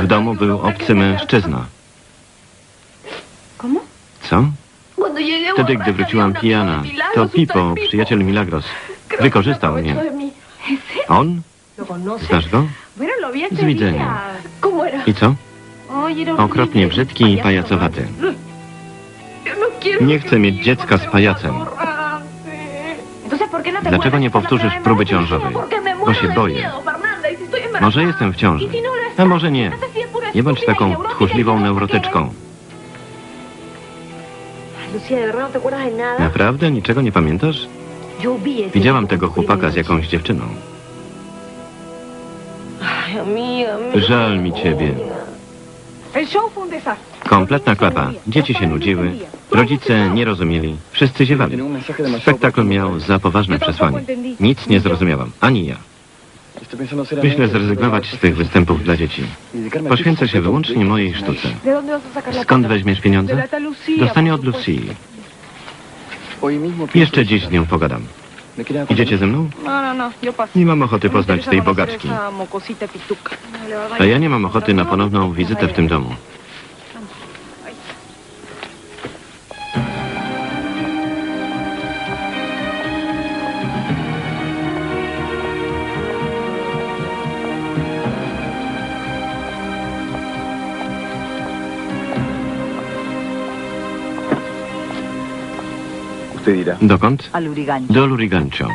W domu był obcy mężczyzna. Co? Wtedy, gdy wróciłam pijana, to Pipo, przyjaciel Milagros, wykorzystał mnie. On? Znasz go? Z widzenia. I co? Horrible. Okropnie brzydki i pajacowaty. No Nie chcę mi mieć dziecka z pajacem. atorrante. Entonces, ¿por qué no Dlaczego nie powtórzysz próby ciążowej? Bo się boję. Może jestem w ciąży. A może nie. Nie bądź taką tchórzliwą neurotyczką. Naprawdę? Niczego nie pamiętasz? Widziałam tego chłopaka z jakąś dziewczyną. Żal mi ciebie. Kompletna klapa. Dzieci się nudziły, rodzice nie rozumieli, wszyscy ziewali. Spektakl miał za poważne przesłanie. Nic nie zrozumiałam, ani ja. Myślę zrezygnować z tych występów dla dzieci. Poświęcę się wyłącznie mojej sztuce. ¿De dónde vas a sacar la Skąd weźmiesz pieniądze? Dostanie od. Lucii. Jeszcze dziś z nią pogadam. Idziecie ze mną? Nie mam ochoty poznać tej bogaczki. A ja nie mam ochoty na ponowną wizytę w tym domu. Dokąd? Do Lurigancio.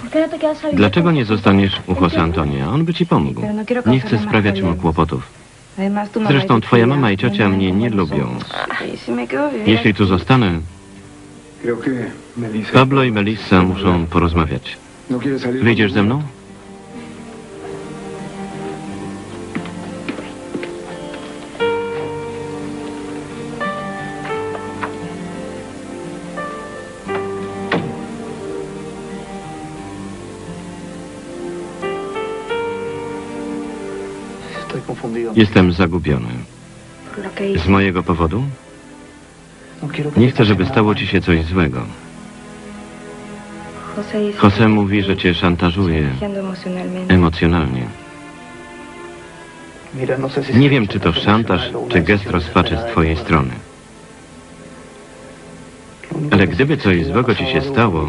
¿Por qué no te quedas a vivir Dlaczego nie zostaniesz u José Antonia? On by ci pomógł. Nie chcę sprawiać mu kłopotów. Zresztą twoja mama i ciocia mnie nie lubią. Jeśli tu zostanę. Pablo i Melissa muszą porozmawiać. Wyjdziesz ze mną? Jestem zagubiony. Z mojego powodu? Nie chcę, żeby stało ci się coś złego. Que mówi, że cię szantażuje emocjonalnie. No Nie wiem, czy to szantaż, czy gest rozpaczy z twojej strony. Ale gdyby coś złego ci się stało,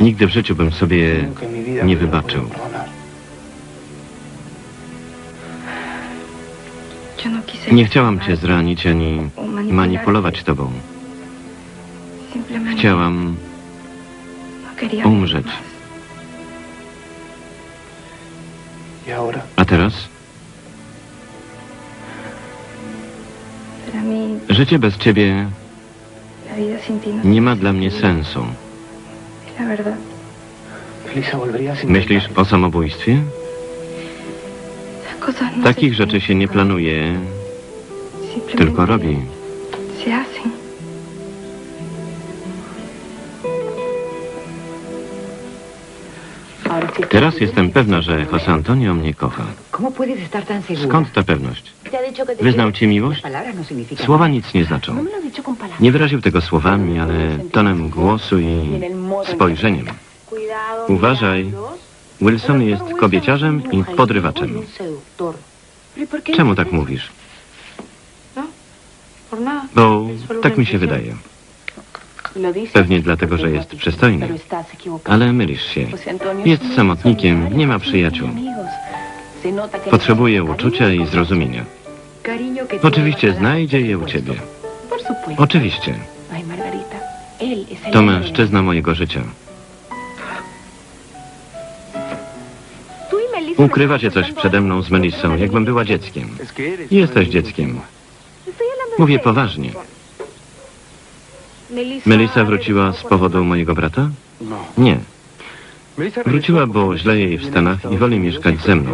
nigdy w życiu bym sobie nie wybaczył. No Nie chciałam cię zranić ani manipulować tobą. Chciałam umrzeć. A teraz? Życie bez ciebie nie ma dla mnie sensu. Myślisz o samobójstwie? Takich rzeczy się nie planuje, tylko robi. Teraz jestem pewna, że José Antonio mnie kocha. Skąd ta pewność? ¿Te ha dicho que te Wyznał ci miłość? No Słowa nic nie znaczą. No. Nie wyraził tego słowami, ale tonem głosu i spojrzeniem. Cuidado, Uważaj. Wilson jest kobieciarzem i podrywaczem. Un seductor. ¿Pero por qué Czemu tak mówisz? Nada. Bo tak mi się wydaje. Pewnie dlatego, że jest przystojny. Ale mylisz się. Jest samotnikiem, nie ma przyjaciół. Potrzebuje uczucia i zrozumienia. Oczywiście znajdzie je u ciebie. Oczywiście. To mężczyzna mojego życia. Ukrywacie coś przede mną z Melissą, jakbym była dzieckiem. Jesteś dzieckiem. Mówię poważnie. Melissa, wróciła z powodu mojego brata? No. Nie. Wróciła, bo źle jej w Stanach i woli mieszkać ze mną.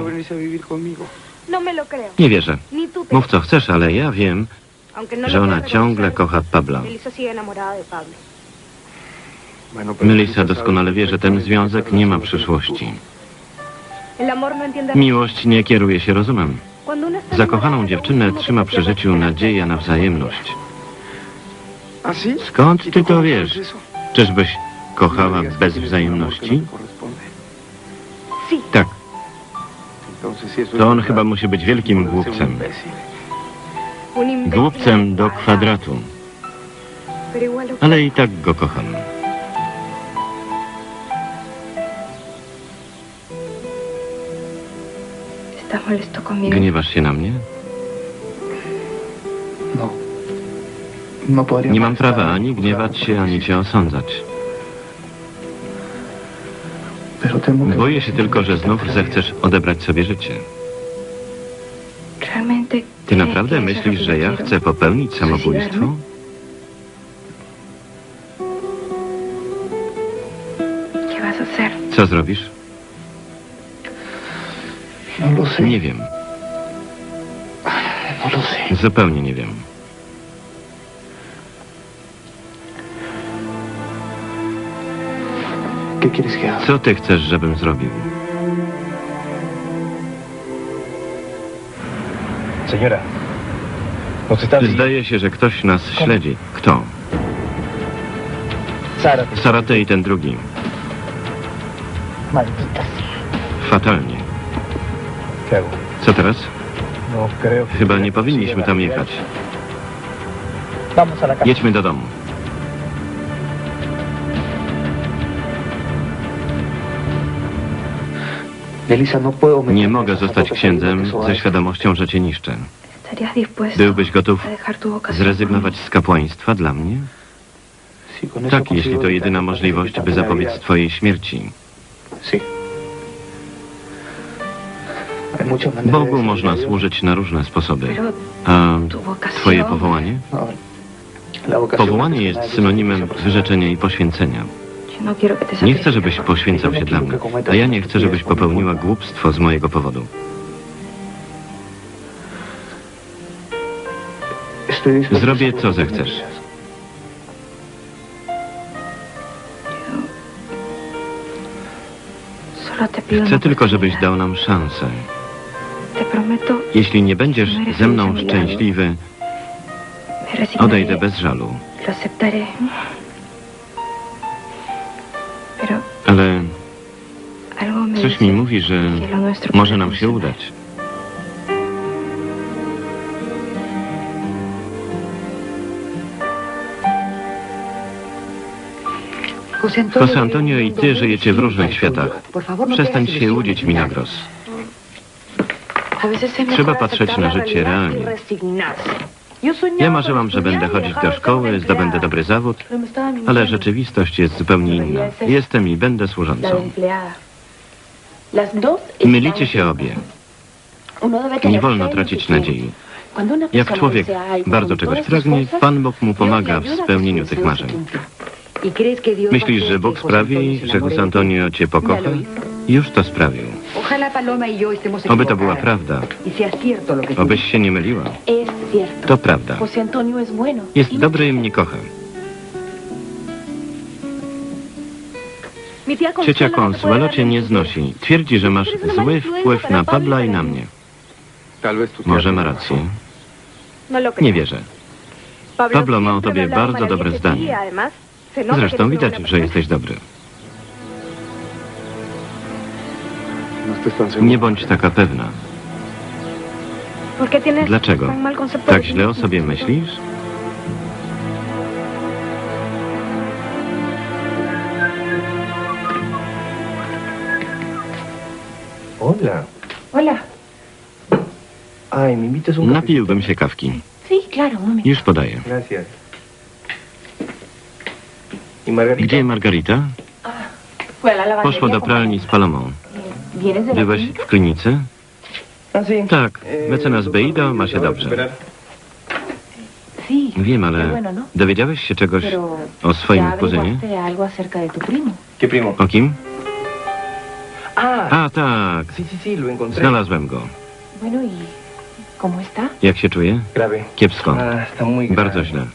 No. Nie wierzę. Mów co chcesz, ale ja wiem, no że ona ciągle kocha Pabla. Melissa doskonale wie, że ten związek nie ma przyszłości. Miłość nie kieruje się rozumem. Zakochaną dziewczynę trzyma przy życiu nadzieja na wzajemność. Skąd ¿Y ty to wiesz? Czyżbyś kochała bez no wzajemności? Tak, to on chyba musi być wielkim głupcem. Głupcem do kwadratu. Ale i tak go kocham. Gniewasz się na mnie? Nie mam prawa ani gniewać się, ani cię osądzać. Boję się tylko, że znów zechcesz odebrać sobie życie. ¿Realmente Ty naprawdę myślisz, że ja chcę popełnić samobójstwo? Co zrobisz? No. Nie wiem. No. Zupełnie nie wiem. Co ty chcesz, żebym zrobił? Zdaje się, że ktoś nas śledzi. Kto? Sara, Sarate i ten drugi. Fatalnie. Co teraz? No. Chyba nie powinniśmy tam jechać. Jedźmy do domu. Nie en mogę zostać księdzem ze świadomością, że cię niszczę. ¿Estarías dispuesto Byłbyś gotów zrezygnować z kapłaństwa dla mnie? Tak, jeśli to jedyna możliwość, by zapobiec twojej śmierci. Bogu można służyć na różne sposoby. A twoje powołanie? No, Powołanie jest synonimem wyrzeczenia i poświęcenia. Nie chcę, żebyś poświęcał się dla mnie, a ja nie chcę, żebyś popełniła głupstwo z mojego powodu. Zrobię, co zechcesz. Chcę tylko, żebyś dał nam szansę. Jeśli nie będziesz ze mną szczęśliwy, odejdę bez żalu. Coś mi mówi, że może nam się udać. José Antonio, i ty żyjecie w różnych światach. Przestań się łudzić, es Trzeba patrzeć na życie realnie. Ja marzyłam, że będę chodzić do szkoły, zdobędę dobry zawód, ale rzeczywistość jest zupełnie inna. Jestem i będę służącą. Mylicie się obie. Nie wolno tracić nadziei. Jak człowiek bardzo czegoś pragnie, Pan Bóg mu pomaga w spełnieniu tych marzeń. ¿Y Myślisz, że Bóg sprawi, że José? Antonio cię pokocha? Już to sprawił. Y Oby to była prawda. y Obyś się nie myliła. To prawda. Jest dobry i mnie kocha. Ciocia Consuelo cię nie znosi. Twierdzi, że masz zły wpływ na Pabla i na mnie. Może ma rację. Nie wierzę. Pablo ma o tobie bardzo dobre zdanie. Zresztą widać, że jesteś dobry. Nie bądź taka pewna. ¿Por qué tienes Dlaczego? Tak źle o sobie myślisz? Napiłbym się kawki. Już podaję. Gracias. ¿Y Margarita? Gdzie Margarita? Fue a la lavandería Poszła do pralni z Palomą. ¿Vienes de la Byłeś w klinice? Ah, sí. Tak, Eh, mecenas Beido ma się dobrze. Wiem, ale ¿no? dowiedziałeś się czegoś o swoim kuzynie? averiguaste algo Ah, A, tak. sí, sí, sí, lo encontré. Znalazłem go. Bueno, ¿y cómo está? Jak się czuje? Grave. Kiepsko. Ah, está muy grave. Bardzo źle.